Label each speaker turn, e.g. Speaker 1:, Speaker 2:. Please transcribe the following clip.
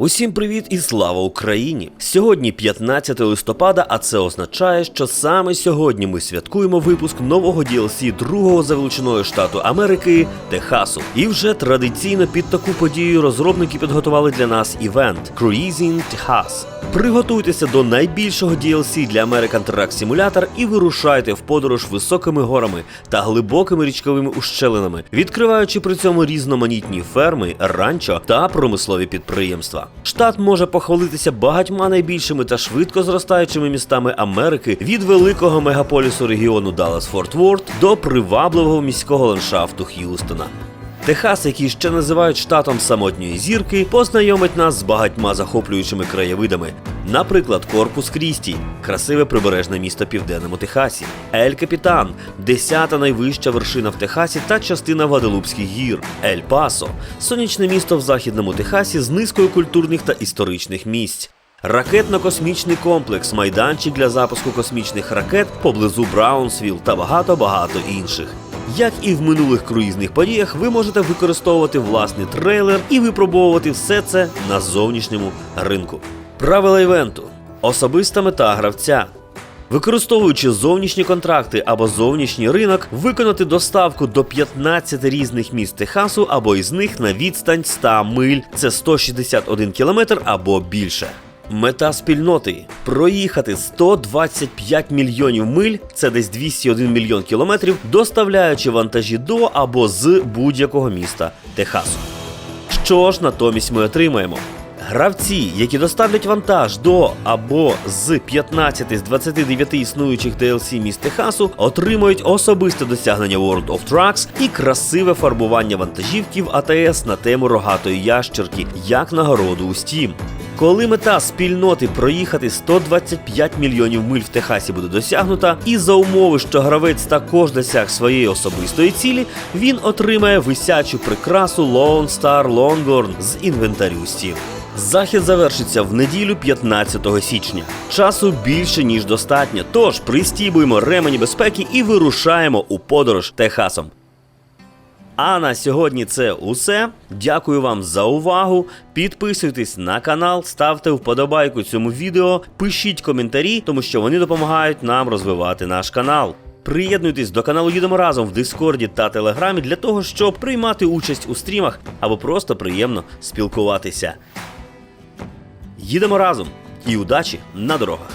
Speaker 1: Усім привіт і слава Україні! Сьогодні 15 листопада, а це означає, що саме сьогодні ми святкуємо випуск нового DLC другого за величиною штату Америки Техасу. І вже традиційно під таку подію розробники підготували для нас івент Cruising Texas. Приготуйтеся до найбільшого DLC для American Truck Simulator і вирушайте в подорож високими горами та глибокими річковими ущелинами, відкриваючи при цьому різноманітні ферми, ранчо та промислові підприємства. Штат може похвалитися багатьма найбільшими та швидко зростаючими містами Америки від великого мегаполісу регіону Даллас-Форт Ворд до привабливого міського ландшафту Х'юстона. Техас, який ще називають штатом самотньої зірки, познайомить нас з багатьма захоплюючими краєвидами. Наприклад, Корпус Крісті, красиве прибережне місто південному Техасі, Ель Капітан, десята найвища вершина в Техасі та частина Ваделупських гір, Ель Пасо, сонячне місто в західному Техасі з низкою культурних та історичних місць. Ракетно-космічний комплекс, майданчик для запуску космічних ракет поблизу Браунсвіл та багато-багато інших. Як і в минулих круїзних подіях, ви можете використовувати власний трейлер і випробовувати все це на зовнішньому ринку. Правила івенту: особиста мета гравця. Використовуючи зовнішні контракти або зовнішній ринок, виконати доставку до 15 різних міст Техасу або із них на відстань 100 миль, це 161 кілометр або більше. Мета спільноти проїхати 125 мільйонів миль, це десь 201 мільйон кілометрів, доставляючи вантажі до або з будь-якого міста Техасу. Що ж натомість ми отримаємо? Гравці, які доставлять вантаж до або з 15 з 29 існуючих DLC міст Техасу, отримують особисте досягнення World of Trucks і красиве фарбування вантажівків АТС на тему рогатої ящерки, як нагороду у Steam. Коли мета спільноти проїхати 125 мільйонів миль в Техасі буде досягнута, і за умови, що гравець також досяг своєї особистої цілі, він отримає висячу прикрасу Lone Star Longhorn з інвентарю Steam. Захід завершиться в неділю 15 січня. Часу більше ніж достатньо. Тож пристібуємо ремені безпеки і вирушаємо у подорож Техасом. А на сьогодні це усе. Дякую вам за увагу. Підписуйтесь на канал, ставте вподобайку цьому відео, пишіть коментарі, тому що вони допомагають нам розвивати наш канал. Приєднуйтесь до каналу Їдемо разом в Дискорді та Телеграмі для того, щоб приймати участь у стрімах або просто приємно спілкуватися. Їдемо разом і удачі на дорогах!